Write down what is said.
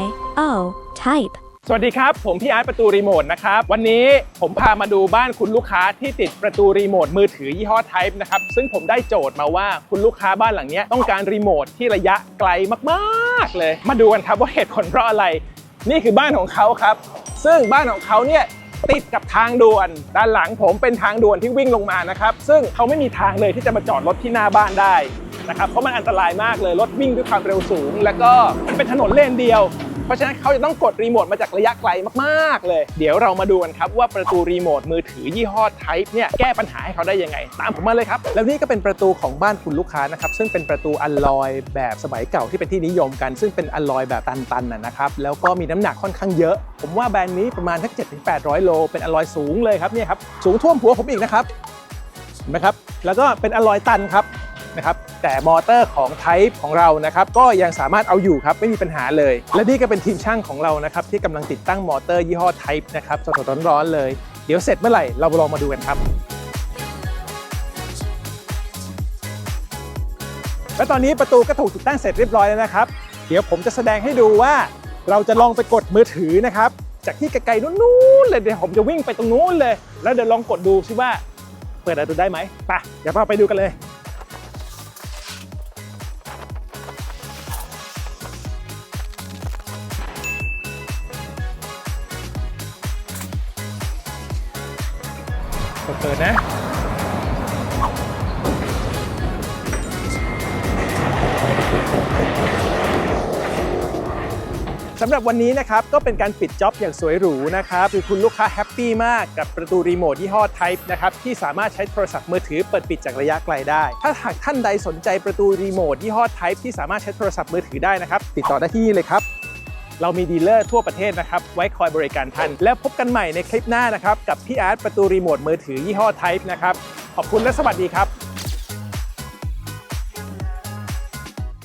Y O type. สวัสดีครับ ผมพี่อาร์ตประตูรีโมทนะครับ วันนี้ผมพามาดูบ้านคุณลูกค้าที่ติดประตูรีโมทมือถือยี่ห้อ Type นะครับ ซึ่งผมได้โจทย์มาว่าคุณลูกค้าบ้านหลังนี้ต้องการรีโมทที่ระยะไกลมากๆเลย มาดูกันครับว่าเหตุผลเพราะอะไร นี่คือบ้านของเขาครับ ซึ่งบ้านของเขาเนี่ยติดกับทางด่วน ด้านหลังผมเป็นทางด่วนที่วิ่งลงมานะครับ ซึ่งเขาไม่มีทางเลยที่จะมาจอดรถที่หน้าบ้านได้นะครับเพราะมันอันตรายมากเลยรถวิ่งด้วยความเร็วสูง แล้วก็เป็นถนนเลนเดียว เพราะฉะนั้นเขาจะต้องกดรีโมทมาจากระยะไกลมากๆเลย เดี๋ยวเรามาดูกันครับว่าประตูรีโมทมือถือยี่ห้อ Type เนี่ยแก้ปัญหาให้เขาได้ยังไง ตามผมมาเลยครับ แล้วนี่ก็เป็นประตูของบ้านคุณลูกค้านะครับซึ่งเป็นประตูอัลลอยแบบสมัยเก่าที่เป็นที่นิยมกัน ซึ่งเป็นอัลลอยแบบตันๆนะนะครับแล้วก็มีน้ำหนักค่อนข้างเยอะ ผมว่าแบรนด์นี้ประมาณทัก7-800 โล เป็นอัลลอยสูงเลยครับเนี่ยครับสูงท่วมหัวผมอีกนะครับเห็นไหมครับแล้วก็เป็นอลลอยตันครับ นะครับแต่มอเตอร์ของ Type ของเรานะครับก็ยังสามารถเอาอยู่ครับไม่มีปัญหาเลย และนี่ก็เป็นทีมช่างของเรานะครับที่กำลังติดตั้งมอเตอร์ยี่ห้อ Type นะครับสดๆร้อนๆเลย เดี๋ยวเสร็จเมื่อไหร่เราลองมาดูกันครับและตอนนี้ประตูก็ถูกติดตั้งเสร็จเรียบร้อยแล้วนะครับ เดี๋ยวผมจะแสดงให้ดูว่าเราจะลองไปกดมือถือนะครับ จากที่ไกลๆนู้นๆเลยเดี๋ยวผมจะวิ่งไปตรงนู้นเลย แล้วเดี๋ยวลองกดดูซิว่าเปิดประตูได้ไหมไปเดี๋ยวเราไปดูกันเลย เปิดนะสำหรับวันนี้นะครับก็เป็นการปิดจ็อบอย่างสวยหรูนะครับคือคุณลูกค้าแฮปปี้มากกับประตูรีโมทยี่ห้อ Type นะครับที่สามารถใช้โทรศัพท์มือถือเปิดปิดจากระยะไกลได้ ถ้าหากท่านใดสนใจประตูรีโมทยี่ห้อ Type ที่สามารถใช้โทรศัพท์มือถือได้นะครับ ติดต่อได้ที่นี่เลยครับ เรามีดีลเลอร์ทั่วประเทศนะครับ ไว้คอยบริการท่าน แล้วพบกันใหม่ในคลิปหน้านะครับ กับพี่อาร์ตประตูรีโมทมือถือยี่ห้อไทป์นะครับ ขอบคุณและสวัสดีครับ